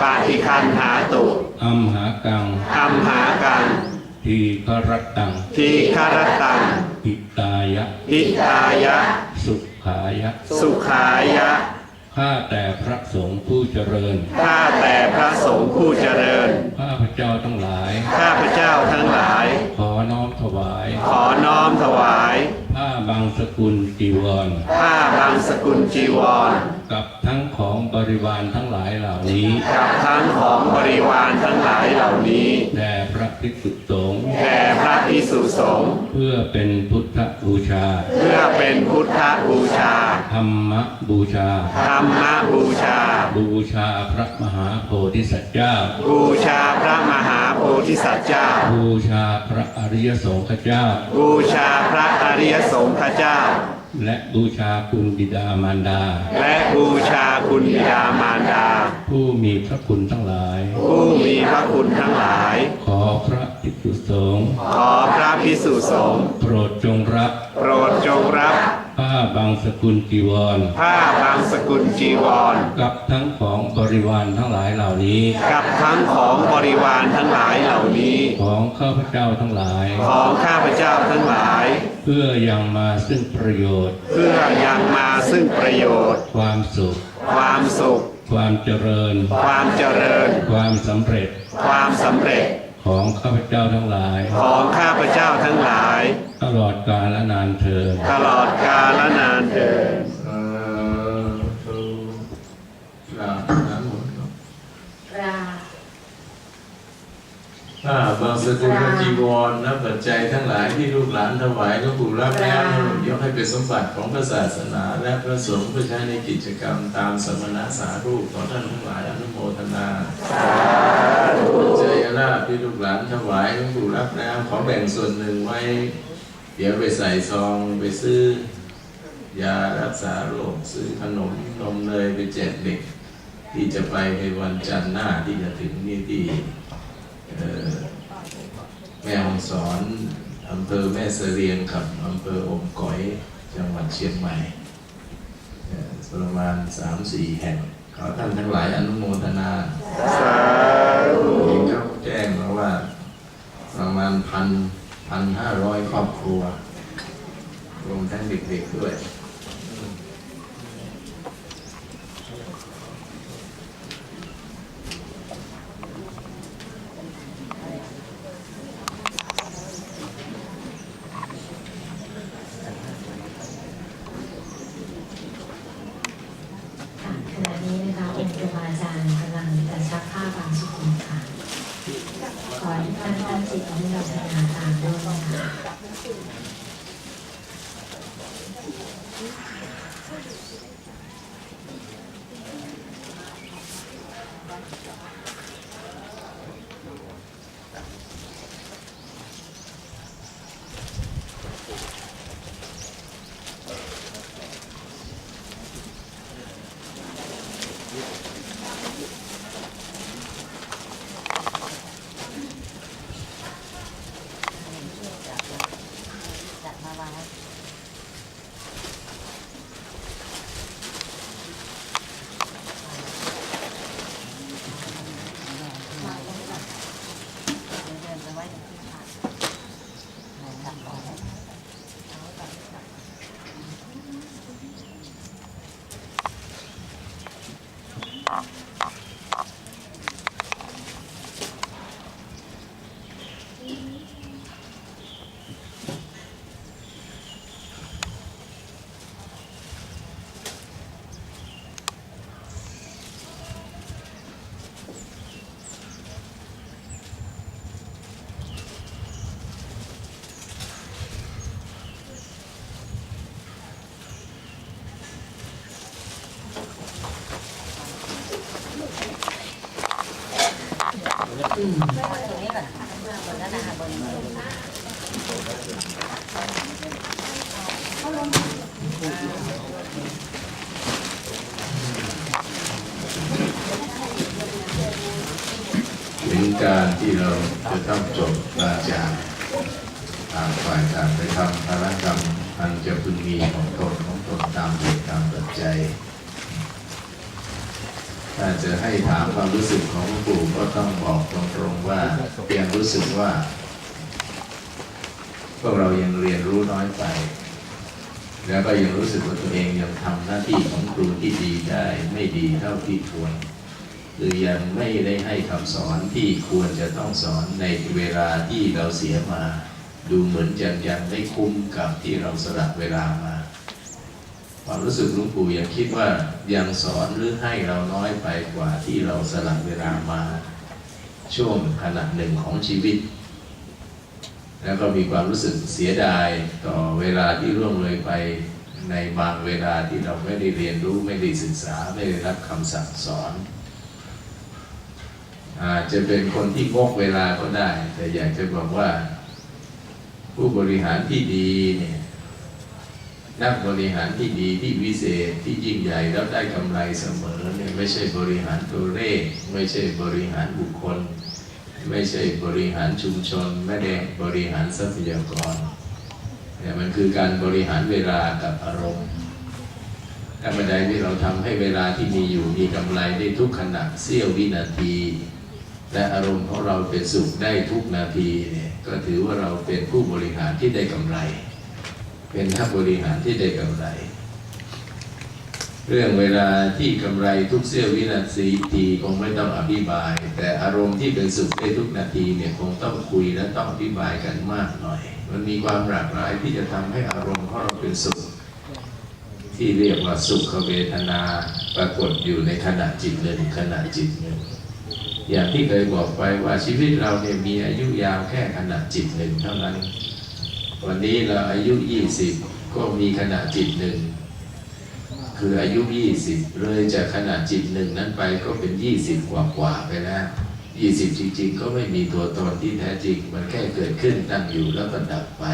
ปาติคันหาตุอัมหากังอัมหากังทีครตังทีคารตังปิตายะทิตายะ สุขายะ สุขายะข้าแต่พระสงฆ์ผู้เจริญ ข้าแต่พระสงฆ์ผู้เจริญ ข้าพเจ้าทั้งหลาย ข้าพเจ้าทั้งหลาย ขอน้อมถวาย ขอน้อมถวายผ้า บางสกุลจีวร ผ้าบางสกุลจีวร กับทั้งของบริวารทั้งหลายเหล่านี้ กับทั้งของบริวารทั้งหลายเหล่านี้แด่พระภิกษุสงฆ์ แด่พระพิสุสงฆ์เพื่อเป็นพุทธบูชา เพื่อเป็นพุทธบูชา ธรรมบูชา ธรรมบูชา บูชาพระมหาโพธิสัตว์เจ้า บูชาพระมหาโพธิสัตว์เจ้า บูชาพระอริยสงฆ์เจ้า บูชาพระอริยสงฆ์เจ้า และบูชาคุณบิดามารดา และบูชาคุณบิดามารดา ผู้มีพระคุณทั้งหลาย ผู้มีพระคุณทั้งหลาย ขอพระภิกษุสงฆ์ขอพระพิสุสงฆ์โปรดจงรับ โปรดจงรับ ผ้าบางสกุลจีวร ผ้าบางสกุลจีวร กับทั้งของบริวารทั้งหลายเหล่านี้ กับทั้งของบริวารทั้งหลายเหล่านี้ ของข้าพเจ้าทั้งหลาย ของข้าพเจ้าทั้งหลาย เพื่อยังมาซึ่งประโยชน์ เพื่อยังมาซึ่งประโยชน์ ความสุข ความสุข ความเจริญ ความเจริญ ความสำเร็จ ความสำเร็จของข้าพเจ้าทั้งหลาย ของข้าพเจ้าทั้งหลาย ตลอดกาลและนานเทินตลอดกาลนานเถิด สาธุกราบน้ำหมดครับ กราบ ถ้าบาง สกุลพระจีวรและปัจจัยทั้งหลายที่ลูกหลานถวายก็ปู่รับแล้วยกให้เป็นสมบัติของพระศาสนา และพระสงฆ์เพื่อใช้ในกิจกรรมตามสมณะสารูปของท่านทั้งหลายอนุโมทนาปัจจัยลาภที่ลูกหลานถวายก็ปู่รับแล้วขอแบ่งส่วนหนึ่งไว้ เดี๋ยวไปใส่ซองไปซื้อยารักษาโรคซื้อขนมนมเนยไปแจกเด็ก ที่จะไปในวันจันทร์หน้าที่จะถึงนี่ที่เอ่อ แม่ฮ่องสอนอำเภอแม่เสรียงกับอำเภออมก๋อยจังหวัดเชียงใหม่ประมาณสามสี่แห่งขอท่านทั้งหลายอนุโมทนาสาธุเขาแจ้งมาว่าประมาณพันพันห้าร้อยครอบครัวรวมทั้งเด็กๆด้วย ถึงการที่เราจะต้องจบราจาต่างฝ่ายต่างไปทำภารกรรมอันจะพึงมีของตนของตนตามเหตุตามปัจจัยถ้าจะให้ถามความรู้สึกของหลวงปู่ก็ต้องบอกตรงๆว่ายังรู้สึกว่า พวกเรายังเรียนรู้น้อยไป แล้วก็ยังรู้สึกว่าตัวเองยังทำหน้าที่ของครูที่ดีได้ไม่ดีเท่าที่ควร หรือยังไม่ได้ให้คำสอนที่ควรจะต้องสอนในเวลาที่เราเสียมา ดูเหมือนยังยังไม่คุ้มกับที่เราสละเวลามาความรู้สึกลวงปู่ยังคิดว่ายังสอนหรือให้เราน้อยไปกว่าที่เราสละเวลามา ช่วงขณะหนึ่งของชีวิต แล้วก็มีความรู้สึกเสียดายต่อเวลาที่ร่วงเลยไปในบางเวลาที่เราไม่ได้เรียนรู้ไม่ได้ศึกษาไม่ได้รับคำสั่งสอน อาจจะเป็นคนที่งกเวลาก็ได้ แต่อยากจะบอกว่า ผู้บริหารที่ดีเนี่ยนักบริหารที่ดีที่วิเศษที่ยิ่งใหญ่แล้วได้กำไรเสมอเนี่ยไม่ใช่บริหารตัวเลขไม่ใช่บริหารบุคคล ไม่ใช่บริหารชุมชน ไม่ได้บริหารทรัพยากรแต่ยมันคือการบริหารเวลากับอารมณ์ถ้าเมื่อใดที่เราทำให้เวลาที่มีอยู่มีกำไรได้ทุกขณะเสี้ยววินาที และอารมณ์ของเราเป็นสุขได้ทุกนาทีเนี่ยก็ถือว่าเราเป็นผู้บริหารที่ได้กำไร เป็นนักบริหารที่ได้กำไร เรื่องเวลาที่กำไรทุกเสี้ยววินาทีทีคงไม่ต้องอธิบาย แต่อารมณ์ที่เป็นสุขได้ทุกนาทีเนี่ยคงต้องคุยและต้องอธิบายกันมากหน่อย มันมีความหลากหลายที่จะทำให้อารมณ์ของเราเป็นสุขที่เรียกว่าสุขเวทนาปรากฏอยู่ในขณะจิตหนึ่งขณะจิตหนึ่ง อย่างที่เคยบอกไปว่าชีวิตเราเนี่ยมีอายุยาวแค่ขณะจิตหนึ่งเท่านั้น วันนี้เราอายุ 20 ก็มีขณะจิตหนึ่งคืออายุ 20 เลยจากขณะจิตหนึ่งนั้นไปก็เป็น 20 กว่ากว่าๆไปแล้ว20 จริงๆ ก็ไม่มีตัวตนที่แท้จริง มันแค่เกิดขึ้นตั้งอยู่แล้วก็ดับไป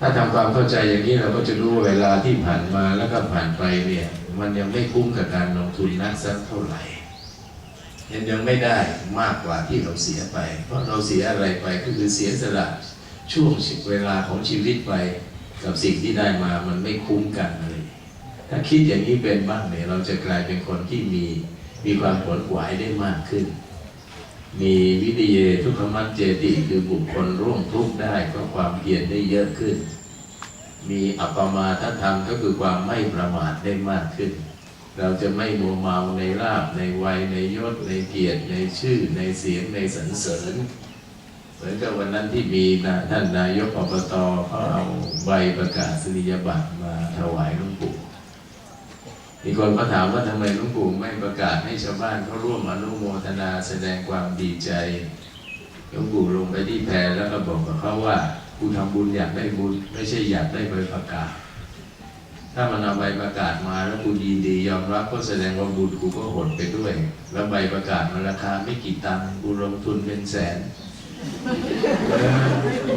ถ้าทำความเข้าใจอย่างนี้เราก็จะรู้ว่าเวลาที่ผ่านมาแล้วก็ผ่านไปเนี่ย มันยังไม่คุ้มกับการลงทุนนักสักเท่าไหร่ ยังยังไม่ได้มากกว่าที่เราเสียไป เพราะเราเสียอะไรไปก็คือเสียสละช่วงเวลาของชีวิตไป กับสิ่งที่ได้มามันไม่คุ้มกันเลย ถ้าคิดอย่างนี้เป็นบ้างเนี่ยเราจะกลายเป็นคนที่มีมีความผลหวายได้มากขึ้น มีวิริเยทุกขมัจเจติคือบุคคลร่วมทุกข์ได้ก็ความเพียรได้เยอะขึ้น มีอัปปมาทธรรมก็คือความไม่ประมาทได้มากขึ้น เราจะไม่มัวเมาในลาบในวัยในยศในเกียรติในชื่อในเสียงในสรรเสริญ เหมือนกับวันนั้นที่มีนะท่านนายกอบตเขาเอาใบประกาศนียบัตรมาถวายหลวงปู่มีคนก็ถามว่าทำไมหลวงปู่ไม่ประกาศให้ชาวบ้านเขาร่วมอนุโมทนาแสดงความดีใจหลวงปู่ลงไปที่แพแล้วก็บอกกับเขาว่ากูทำบุญอยากได้บุญไม่ใช่อยากได้ใบประกาศ ถ้ามันเอาใบประกาศมาแล้วกูยินดียอมรับก็แสดงว่าบุญกูก็หดไปด้วย แล้วใบประกาศมันราคาไม่กี่ตังค์กูลงทุนเป็นแสน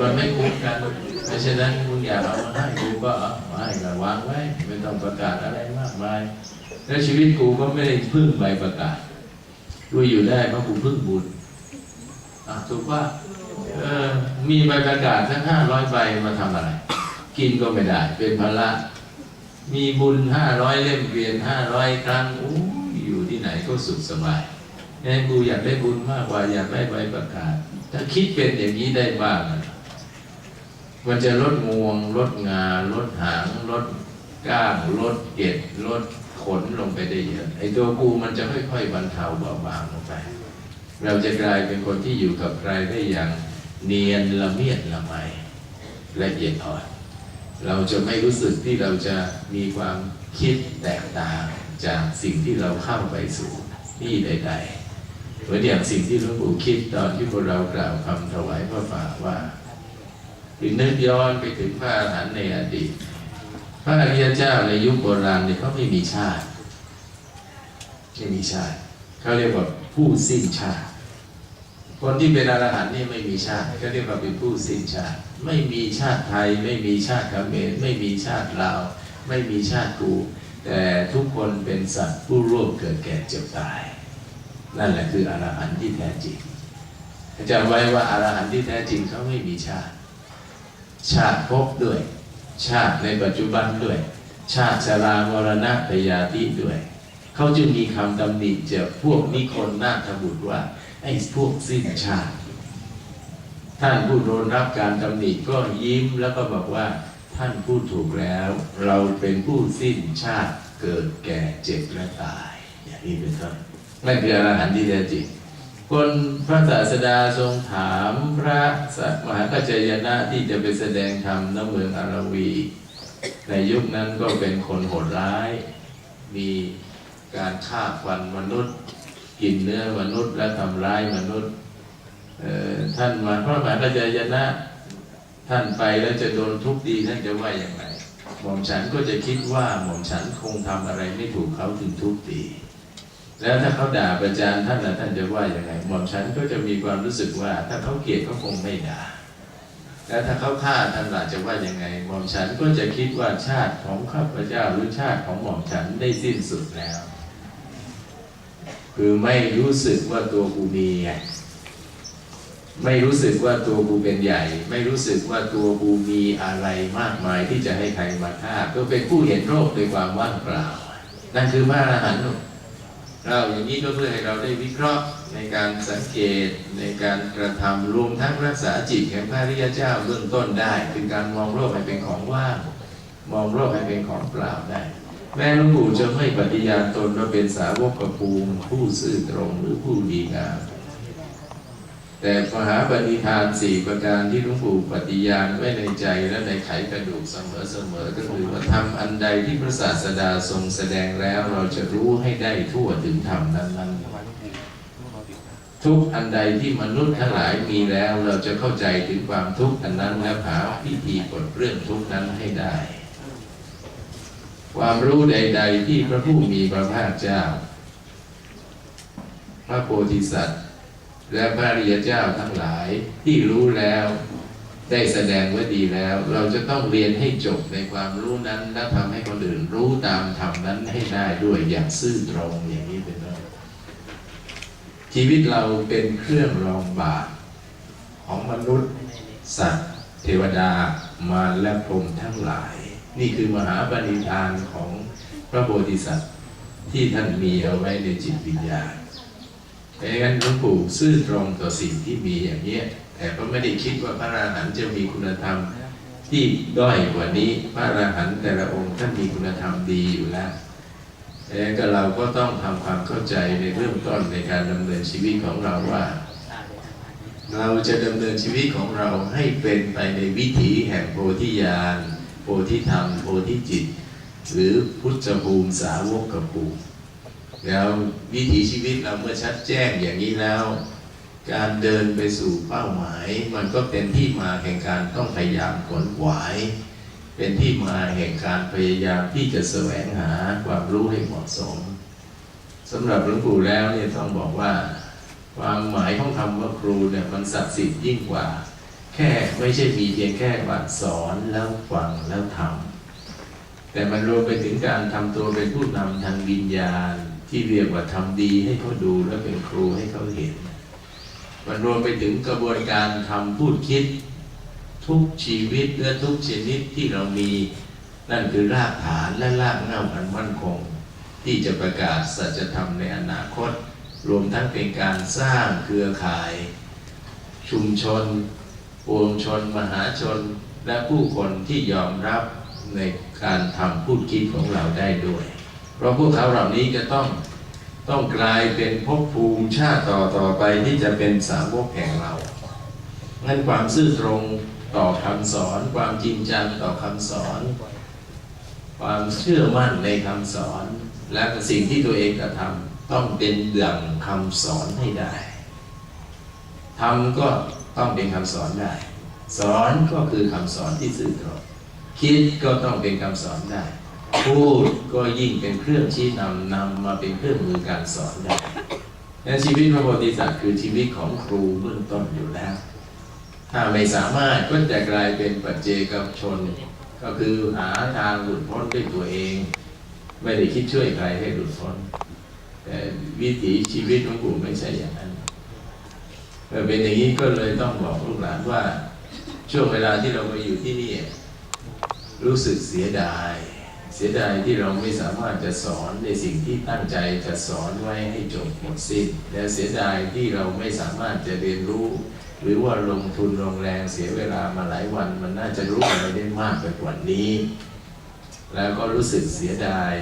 มันไม่คุ้มกันเพราะฉะนั้นคุณอยากเอามาให้กูก็เอามาให้ก็วางไว้ไม่ต้องประกาศอะไรมากมาย แล้วชีวิตกูก็ไม่ได้พึ่งใบประกาศกูอยู่ได้เพราะกูพึ่งบุญอะถูกป่ะเออมีใบประกาศทั้งห้าร้อยใบมาทำอะไร กินก็ไม่ได้ เป็นภาระ มีบุญห้าร้อยเล่มเวียนห้าร้อยครั้งอู้อยู่ที่ไหนก็สุขสบายงั้นกูอยากได้บุญมากกว่าอยากได้ใบประกาศ ถ้าคิดเป็นอย่างนี้ได้บ้าง มันจะลดงวงลดงาลดหางลดก้างลดเกล็ดลดขนลงไปได้เยอะไอ้ตัวกูมันจะค่อยๆบรรเทาเบาบางลงไป เราจะกลายเป็นคนที่อยู่กับใครได้อย่างเนียนละเมียดละไมละเอียดอ่อน เราจะไม่รู้สึกที่เราจะมีความคิดแตกต่างจากสิ่งที่เราเข้าไปสู่ที่ใดๆเหมือนอย่างสิ่งที่หลวงปู่คิดตอนที่พวกเรากล่าวคำถวายพระฝาว่าถึงนึกย้อนไปถึงพระอรหันต์ในอดีต พระอริยเจ้าในยุคโบราณเนี่ยเขาไม่มีชาติไม่มีชาติเขาเรียกว่าผู้สิ้นชาติ คนที่เป็นอรหันต์นี่ไม่มีชาติก็เรียกว่าเป็นผู้สิ้นชาติ ไม่มีชาติไทย ไม่มีชาติเขมรไม่มีชาติลาว ไม่มีชาติกู แต่ทุกคนเป็นสัตว์ผู้ร่วมเกิดแก่เจ็บตาย นั่นแหละคืออรหันต์ที่แท้จริงจำไว้ว่าอรหันต์ที่แท้จริงเขาไม่มีชาติ ชาติภพด้วย ชาติในปัจจุบันด้วย ชาติชรามรณะพยาธิด้วย เขาจึงมีคำตำหนิจากพวกนิคนนาถบุตรว่าไอ้พวกสิ้นชาติ ท่านผู้โดนรับการตำหนิก็ยิ้มแล้วก็บอกว่า ท่านพูดถูกแล้ว เราเป็นผู้สิ้นชาติเกิดแก่เจ็บและตาย อย่างนี้เป็นต้นนั่นคืออรหันต์ที่แท้จริงคนพระศาสดาทรงถามพระสัมหากัจจายนะที่จะไปแสดงธรรมณเมืองอารวี ในยุคนั้นก็เป็นคนโหดร้าย มีการฆ่าฟันมนุษย์ กินเนื้อมนุษย์และทำร้ายมนุษย์ ท่านมาพระมหากัจจายนะ ท่านไปแล้วจะโดนทุบตีท่านจะว่าอย่างไรหม่อมฉันก็จะคิดว่าหม่อมฉันคงทำอะไรไม่ถูกเขาถึงทุบตี แล้วถ้าเขาด่าประจานท่านนะท่านจะว่าอย่างไรหม่อมฉันก็จะมีความรู้สึกว่า ถ้าเขาเกลียดเขาคงไม่ด่าแล้วถ้าเขาฆ่าท่านหล่ะจะว่ายังไง หม่อมฉันก็จะคิดว่าชาติของข้าพเจ้าหรือชาติของหม่อมฉันได้สิ้นสุดแล้ว คือไม่รู้สึกว่าตัวกูมีไง ไม่รู้สึกว่าตัวกูเป็นใหญ่ ไม่รู้สึกว่าตัวกูมีอะไรมากมายที่จะให้ใครมาฆ่าก็เป็นผู้เห็นโรคโดยความว่างเปล่า นั่นคือพระอรหันต์เราอย่างนี้ก็เพื่อให้เราได้วิเคราะห์ในการสังเกตในการกระทำรวมทั้งรักษาจิตแห่งพระริยเจ้าเบื้องต้นได้คือการมองโลกให้เป็นของว่างมองโลกให้เป็นของเปล่าได้แม้หลวงปู่จะไม่ปฏิญาณตนว่าเป็นสาวกภูมิผู้ซื่อตรงหรือผู้ดีงาม แต่มหาปณิธานสี่ประการที่หลวงปู่ปฏิญาณไว้ในใจและในไขกระดูกเสมอๆก็คือว่าทำอันใดที่พระศาสดาทรงแสดงแล้ว เราจะรู้ให้ได้ทั่วถึงธรรมนั้นๆทุกอันใดที่มนุษย์ทั้งหลายมีแล้ว เราจะเข้าใจถึงความทุกข์อันนั้นและหาพิธีปลดเรื่องทุกข์นั้นให้ได้ ความรู้ใด ๆ ที่พระผู้มีพระภาคเจ้า พระโพธิสัตว์ และพระริยเจ้าทั้งหลายที่รู้แล้วได้แสดงไว้ดีแล้ว เราจะต้องเรียนให้จบในความรู้นั้นและทำให้คนอื่นรู้ตามธรรมนั้นให้ได้ด้วยอย่างซื่อตรงอย่างนี้เป็นต้นชีวิตเราเป็นเครื่องรองบาปของมนุษย์ สัตว์ เทวดามารและพรหมทั้งหลาย นี่คือมหาปณิธานของพระโพธิสัตว์ที่ท่านมีเอาไว้ในจิตวิญญาณ เพราะงั้นหลวงปู่ซื่อตรงต่อสิ่งที่มีอย่างนี้ยแต่ก็ไม่ได้คิดว่าพระอรหันต์จะมีคุณธรรมที่ด้อยกว่านี้ พระอรหันต์แต่ละองค์ท่านมีคุณธรรมดีอยู่แล้วแต่ก็เราก็ต้องทำความเข้าใจในเริ่มต้นในการดำเนินชีวิตของเราว่า เราจะดำเนินชีวิตของเราให้เป็นไปในวิถีแห่งโพธิญาณโพธิธรรม โพธิจิต หรือพุทธภูมิสาวกภูมิ แล้ววิถีชีวิตเราเมื่อชัดแจ้งอย่างนี้แล้ว การเดินไปสู่เป้าหมาย มันก็เป็นที่มาแห่งการต้องพยายามขวนขวาย เป็นที่มาแห่งการพยายามที่จะแสวงหาความรู้ให้เหมาะสมสำหรับหลวงปู่แล้วเนี่ยต้องบอกว่า ความหมายของคำว่าครูเนี่ยมันศักดิ์สิทธิ์ยิ่งกว่า แค่ไม่ใช่มีเพียงแค่ว่าสอนแล้วฟังแล้วทำแต่มันรวมไปถึงการทำตัวเป็นผู้นำทางวิญญาณ ที่เรียกว่าทำดีให้เขาดูและเป็นครูให้เขาเห็น มันรวมไปถึงกระบวนการทำพูดคิด ทุกชีวิตและทุกชนิดที่เรามี นั่นคือรากฐานและรากเง้าอันมั่นคง ที่จะประกาศสัจธรรมในอนาคต รวมทั้งเป็นการสร้างเครือข่าย ชุมชนปวงชน มหาชน และผู้คนที่ยอมรับในการทำพูดคิดของเราได้ด้วย เพราะพวกเขาเหล่านี้จะต้องต้องกลายเป็นภพภูมิชาติต่อต่อไปที่จะเป็นสาวกแห่งเรางั้นความซื่อตรงต่อคำสอน ความจริงจังต่อคำสอน ความเชื่อมั่นในคำสอน และสิ่งที่ตัวเองกระทำต้องเป็นดังคำสอนให้ได้ทำก็ต้องเป็นคำสอนได้ สอนก็คือคำสอนที่ซื่อตรงคิดก็ต้องเป็นคำสอนได้ พูดก็ยิ่งเป็นเครื่องชี้นำนำมาเป็นเครื่องมือการสอนได้และชีวิตพระโพธิสัตว์คือชีวิตของครูเบื้องต้นอยู่แล้ว ถ้าไม่สามารถก็จะกลายเป็นปัจเจกชน ก็คือหาทางหลุดพ้นด้วยตัวเอง ไม่ได้คิดช่วยใครให้หลุดพ้นแต่วิถีชีวิตของปู่ไม่ใช่อย่างนั้นเมื่อเป็นอย่างนี้ก็เลยต้องบอกลูกหลานว่า ช่วงเวลาที่เรามาอยู่ที่นี่ รู้สึกเสียดาย สียดายที่เราไม่สามารถจะสอนในสิ่งที่ตั้งใจจะสอนไว้ให้จบหมดสิ้น และเสียดายที่เราไม่สามารถจะเรียนรู้ หรือว่าลงทุนลงแรงเสียเวลามาหลายวัน มันน่าจะรู้อะไรได้มากไปกว่านี้ แล้วก็รู้สึกเสียดาย